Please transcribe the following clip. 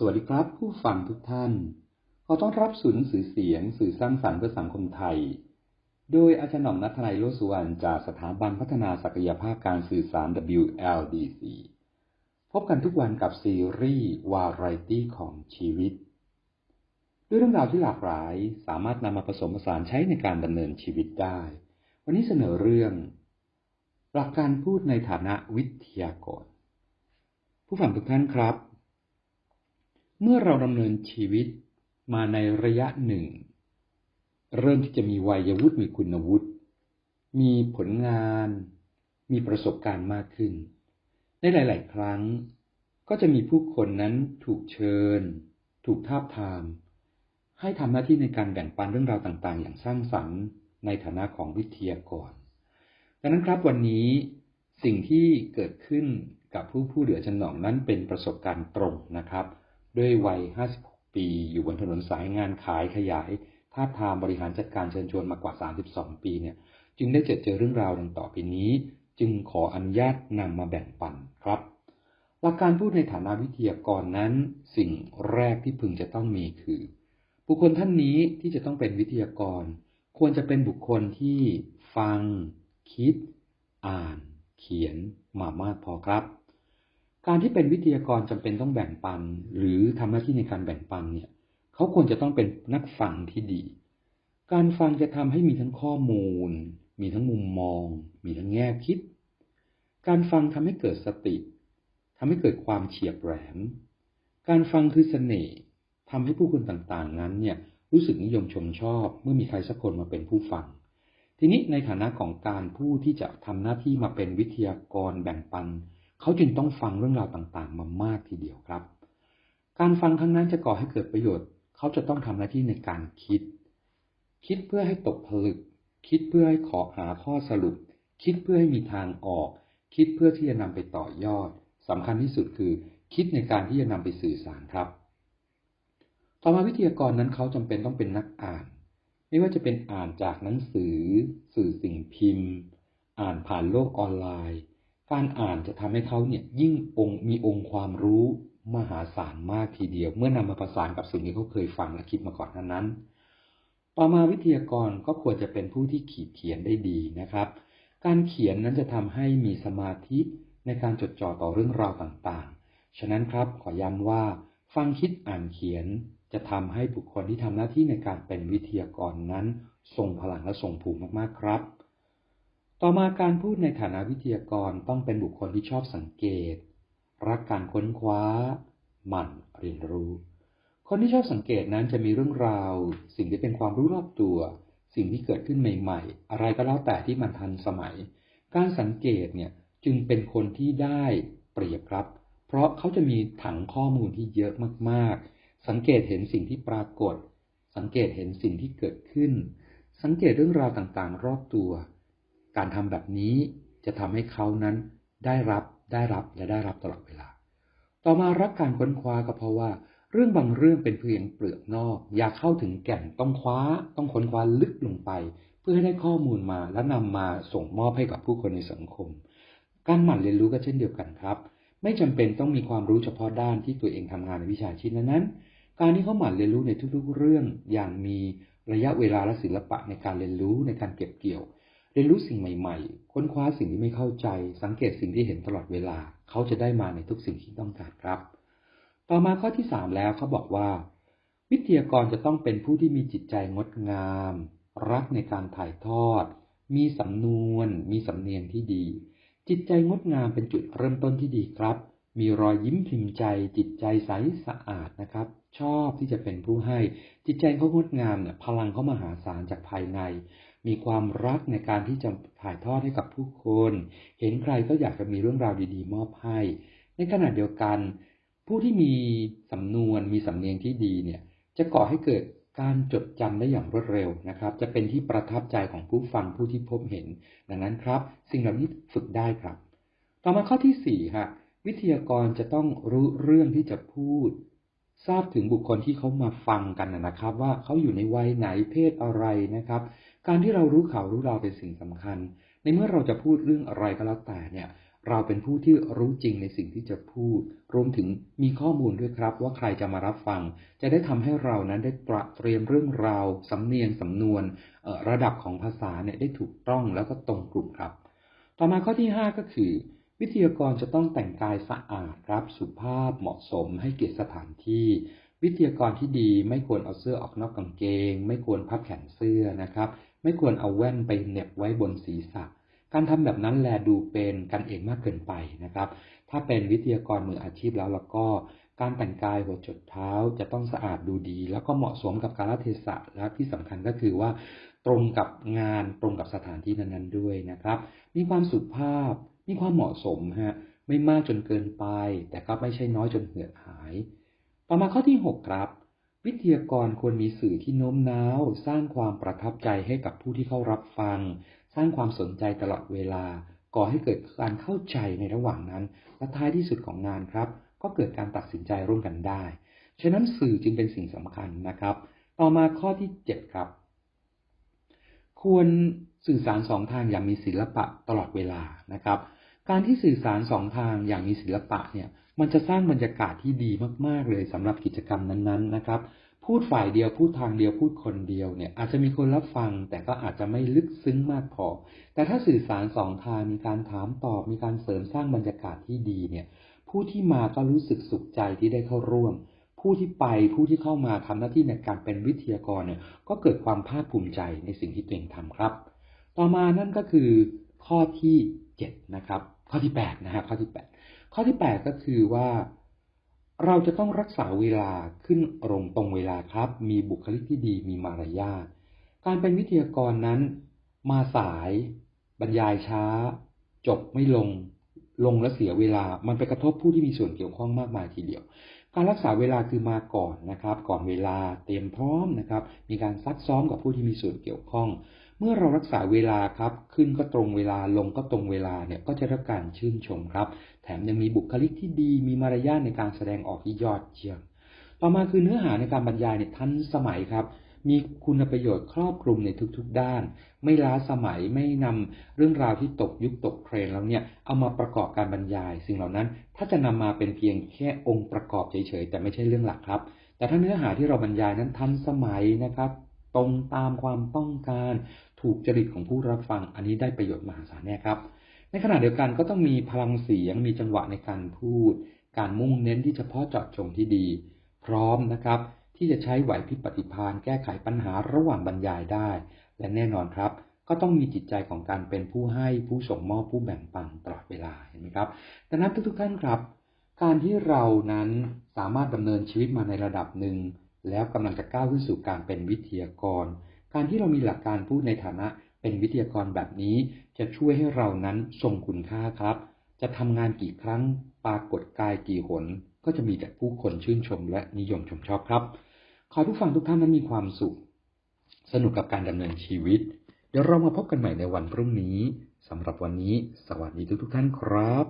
สวัสดีครับ ผู้ฟังทุกท่าน ขอต้อนรับสู่หนังสือเสียง สื่อสร้างสรรค์เพื่อสังคมไทย โดยอาจารย์หน่อมนัทนายโลสุวรรณจากสถาบันพัฒนาศักยภาพการสื่อสาร WLDC พบกันทุกวันกับซีรีส์วาไรตี้ของชีวิต ด้วยเรื่องราวที่หลากหลายสามารถนำมาผสมผสานใช้ในการดำเนินชีวิตได้ วันนี้เสนอเรื่อง หลักการพูดในฐานะวิทยากร ผู้ฟังทุกท่านครับ เมื่อเราดำเนินชีวิตมาในระยะหนึ่ง เริ่มที่จะมีวัยวุฒิมีคุณวุฒิมีผลงาน มีประสบการณ์มากขึ้น ในหลาย ๆ ครั้ง ก็จะมีผู้คนนั้นถูกเชิญ ถูกทาบทาม ให้ทำหน้าที่ในการแบ่งปันเรื่องราวต่าง ๆ อย่างสร้างสรรค์ในฐานะของวิทยากร ดังนั้นครับวันนี้สิ่งที่เกิดขึ้นกับผู้ผู้เดือจันหนองนั้นเป็นประสบการณ์ตรงนะครับ ด้วยวัย 56 ปี อยู่บนถนนสายงานขายขยายทาทามบริหารจัดการเชิญชวนมากว่า 32 ปีเนี่ย จึงได้เจอเจอเรื่องราวดังต่อไปนี้ จึงขออนุญาตนำมาแบ่งปันครับหลักการพูดในฐานะวิทยากรนั้น สิ่งแรกที่พึงจะต้องมีคือ บุคคลท่านนี้ที่จะต้องเป็นวิทยากร ควรจะเป็นบุคคลที่ฟัง คิด อ่าน เขียนมามากพอครับ การที่เป็นวิทยากรจำเป็นต้องแบ่งปัน หรือทำหน้าที่ในการแบ่งปันเนี่ยเขาควรจะต้องเป็นนักฟังที่ดี การฟังจะทำให้มีทั้งข้อมูล มีทั้งมุมมอง มีทั้งแง่คิด การฟังทำให้เกิดสติทำให้เกิดความเฉียบแหลม การฟังคือเสน่ห์ทำให้ผู้คนต่างๆ นั้นเนี่ยรู้สึกนิยมชมชอบ เมื่อมีใครสักคนมาเป็นผู้ฟัง ทีนี้ในฐานะของการผู้ที่จะทำหน้าที่มาเป็นวิทยากรแบ่งปัน เขาจึงต้องฟังเรื่องราวต่างๆ มามากทีเดียวครับ การฟังครั้งนั้นจะก่อให้เกิดประโยชน์ เขาจะต้องทำหน้าที่ในการคิด คิดเพื่อให้ตกผลึก คิดเพื่อให้ขอหาข้อสรุป คิดเพื่อให้มีทางออก คิดเพื่อที่จะนำไปต่อยอดสำคัญที่สุดคือ คิดในการที่จะนำไปสื่อสารครับ ต่อมาวิทยากรนั้นเขาจำเป็นต้องเป็นนักอ่าน ไม่ว่าจะเป็นอ่านจากหนังสือ สื่อสิ่งพิมพ์ อ่านผ่านโลกออนไลน์ การอ่านจะทำให้เขาเนี่ยยิ่งองค์มีองค์ความรู้มหาศาลมากทีเดียว เมื่อนำมาประสานกับสิ่งที่เขาเคยฟังและคิดมาก่อนนั้น ต่อมาวิทยากรก็ควรจะเป็นผู้ที่ขีดเขียนได้ดีนะครับ การเขียนนั้นจะทำให้มีสมาธิในการจดจ่อต่อเรื่องราวต่างๆ ฉะนั้นครับขอย้ำว่า ฟังคิดอ่านเขียนจะทำให้บุคคลที่ทำหน้าที่ในการเป็นวิทยากรนั้นทรงพลังและทรงภูมิมากๆครับ ต่อมาการพูดในฐานะวิทยากรต้องเป็นบุคคลที่ชอบสังเกต รักการค้นคว้า หมั่นเรียนรู้ คนที่ชอบสังเกตนั้นจะมีเรื่องราว สิ่งที่เป็นความรู้รอบตัว สิ่งที่เกิดขึ้นใหม่ ๆ อะไรก็แล้วแต่ที่มันทันสมัย การสังเกตเนี่ยจึงเป็นคนที่ได้เปรียบครับ เพราะเขาจะมีถังข้อมูลที่เยอะมากๆ สังเกตเห็นสิ่งที่ปรากฏ สังเกตเห็นสิ่งที่เกิดขึ้น สังเกตเรื่องราวต่างๆ รอบตัว การทำแบบนี้จะทำให้เขานั้นได้รับได้รับและได้รับตลอดเวลา ต่อมารักการค้นคว้าก็เพราะว่า เรื่องบางเรื่องเป็นเพียงเปลือกนอก อยากเข้าถึงแก่นต้องคว้า ต้องค้นคว้าลึกลงไป เพื่อให้ได้ข้อมูลมาและนำมาส่งมอบให้กับผู้คนในสังคม การหมั่นเรียนรู้ก็เช่นเดียวกันครับ ไม่จำเป็นต้องมีความรู้เฉพาะด้านที่ตัวเองทำงานในวิชาชีพนั้นการที่เขาหมั่นเรียนรู้ในทุกๆเรื่องอย่างมีระยะเวลาและศิลปะในการเรียนรู้ในการเก็บเกี่ยวเรียนรู้สิ่งใหม่ ๆ ค้นคว้าสิ่งที่ไม่เข้าใจ สังเกตสิ่งที่เห็นตลอดเวลา เขาจะได้มาในทุกสิ่งที่ต้องการครับ ต่อมาข้อที่สามแล้วเขาบอกว่า วิทยากรจะต้องเป็นผู้ที่มีจิตใจงดงาม รักในการถ่ายทอด มีสำนวน มีสำเนียงที่ดี จิตใจงดงามเป็นจุดเริ่มต้นที่ดีครับ มีรอยยิ้มพิมพ์ใจ จิตใจใสสะอาดนะครับ ชอบที่จะเป็นผู้ให้ จิตใจเขางดงามเนี่ยพลังเขามหาศาลจากภายใน มีความรักในการที่จะถ่ายทอดให้กับผู้คน เห็นใครก็อยากจะมีเรื่องราวดีๆ มอบให้ ในขณะเดียวกัน ผู้ที่มีสำนวนมีสำเนียงที่ดีเนี่ยจะก่อให้เกิดการจดจำได้อย่างรวดเร็วนะครับ จะเป็นที่ประทับใจของผู้ฟังผู้ที่พบเห็น ดังนั้นครับ สิ่งเหล่านี้ฝึกได้ครับ ต่อมาข้อที่สี่ฮะวิทยากรจะต้องรู้เรื่องที่จะพูด ทราบถึงบุคคลที่เขามาฟังกันนะครับ ว่าเขาอยู่ในวัยไหนเพศอะไรนะครับ การที่เรารู้ข่าวรู้ราวเป็นสิ่งสำคัญ ในเมื่อเราจะพูดเรื่องอะไรก็แล้วแต่เนี่ย เราเป็นผู้ที่รู้จริงในสิ่งที่จะพูด รวมถึงมีข้อมูลด้วยครับ ว่าใครจะมารับฟัง จะได้ทำให้เรานั้นได้ตระเตรียมเรื่องราวสำเนียงสำนวนระดับของภาษาเนี่ยได้ถูกต้องแล้วก็ตรงกลุ่มครับ ต่อมาข้อที่ 5 ก็คือ วิทยากรจะต้องแต่งกายสะอาดครับสุภาพเหมาะสม ให้เกียรติสถานที่วิทยากรที่ดีไม่ควรเอาเสื้อออกนอกกางเกง ไม่ควรพับแขนเสื้อนะครับ ไม่ควรเอาแว่นไปเหน็บไว้บนศีรษะ การทำแบบนั้นแลดูเป็นกันเองมากเกินไปนะครับ ถ้าเป็นวิทยากรมืออาชีพแล้วแล้วก็การแต่งกายหัวจดเท้าจะต้องสะอาดดูดี แล้วก็เหมาะสมกับกาลเทศะและที่สำคัญก็คือว่า ตรงกับงานตรงกับสถานที่นั้นๆด้วยนะครับ มีความสุภาพมีความเหมาะสมฮะไม่มากจนเกินไป แต่ก็ไม่ใช่น้อยจนเหือดหาย ต่อมาข้อที่ 6 ครับ วิทยากรควรมีสื่อที่โน้มน้าว สร้างความประทับใจให้กับผู้ที่เข้ารับฟัง สร้างความสนใจตลอดเวลา ก่อให้เกิดการเข้าใจในระหว่างนั้น และท้ายที่สุดของงานครับ ก็เกิดการตัดสินใจร่วมกันได้ ฉะนั้นสื่อจึงเป็นสิ่งสำคัญนะครับ ต่อมาข้อที่7ครับ ควรสื่อสารสองทางอย่างมีศิลปะตลอดเวลานะครับ การที่สื่อสารสองทางอย่างมีศิลปะเนี่ยมันจะสร้างบรรยากาศที่ดีมาก ๆ เลยสำหรับกิจกรรมนั้นๆนะครับ พูดฝ่ายเดียวพูดทางเดียวพูดคนเดียวเนี่ยอาจจะมีคนรับฟัง แต่ก็อาจจะไม่ลึกซึ้งมากพอ แต่ถ้าสื่อสารสองทางมีการถามตอบมีการเสริมสร้างบรรยากาศที่ดีเนี่ยผู้ที่มาก็รู้สึกสุขใจที่ได้เข้าร่วม ผู้ที่ไปผู้ที่เข้ามาทำหน้าที่ในการเป็นวิทยากรเนี่ยก็เกิดความภาคภูมิใจในสิ่งที่ตัวเองทำครับ ต่อมานั่นก็คือข้อที่7นะครับ ข้อที่8นะฮะข้อที่8ข้อที่8ก็คือว่า เราจะต้องรักษาเวลาขึ้นตรงตรงเวลาครับ มีบุคลิกที่ดีมีมารยาทการเป็นวิทยากรนั้น มาสาย บรรยายช้า จบไม่ลงลงและเสียเวลา มันไปกระทบผู้ที่มีส่วนเกี่ยวข้องมากมายทีเดียว การรักษาเวลาคือมาก่อนนะครับ ก่อนเวลาเตรียมพร้อมนะครับ มีการซักซ้อมกับผู้ที่มีส่วนเกี่ยวข้อง เมื่อเรารักษาเวลาครับ ขึ้นก็ตรงเวลาลงก็ตรงเวลาเนี่ยก็จะรับการชื่นชมครับ แถมยังมีบุคลิกที่ดีมีมารยาทในการแสดงออกที่ยอดเยี่ยมต่อมาคือเนื้อหาในการบรรยายเนี่ยทันสมัยครับ มีคุณประโยชน์ครอบคลุมในทุกๆด้าน ไม่ล้าสมัยไม่นำเรื่องราวที่ตกยุคตกเทรนแล้วเนี่ยเอามาประกอบการบรรยาย สิ่งเหล่านั้นถ้าจะนำมาเป็นเพียงแค่องค์ประกอบเฉยๆแต่ไม่ใช่เรื่องหลักครับ แต่ถ้าเนื้อหาที่เราบรรยายนั้นทันสมัยนะครับ ตรงตามความต้องการ ถูกจริตของผู้รับฟังอันนี้ได้ประโยชน์มหาศาลแน่ครับ ในขณะเดียวกันก็ต้องมีพลังเสียงมีจังหวะในการพูด การมุ่งเน้นที่เฉพาะเจาะจงที่ดี พร้อมนะครับ ที่จะใช้ไหวพริบปฏิภาณแก้ไขปัญหาระหว่างบรรยายได้ และแน่นอนครับ ก็ต้องมีจิตใจของการเป็นผู้ให้ผู้ส่งมอบผู้แบ่งปันตลอดเวลาเห็นไหมครับดังนั้นทุกๆท่านครับการที่เรานั้นสามารถดำเนินชีวิตมาในระดับหนึ่ง แล้วกำลังจะก้าวขึ้นสู่การเป็นวิทยากร การที่เรามีหลักการพูดในฐานะเป็นวิทยากรแบบนี้ จะช่วยให้เรานั้นทรงคุณค่าครับ จะทำงานกี่ครั้งปรากฏกายกี่หน ก็จะมีแต่ผู้คนชื่นชมและนิยมชมชอบครับ ขอทุกฟังทุกท่านนั้นมีความสุข สนุกกับการดำเนินชีวิต เดี๋ยวเรามาพบกันใหม่ในวันพรุ่งนี้สำหรับวันนี้ สวัสดีทุกๆท่านครับ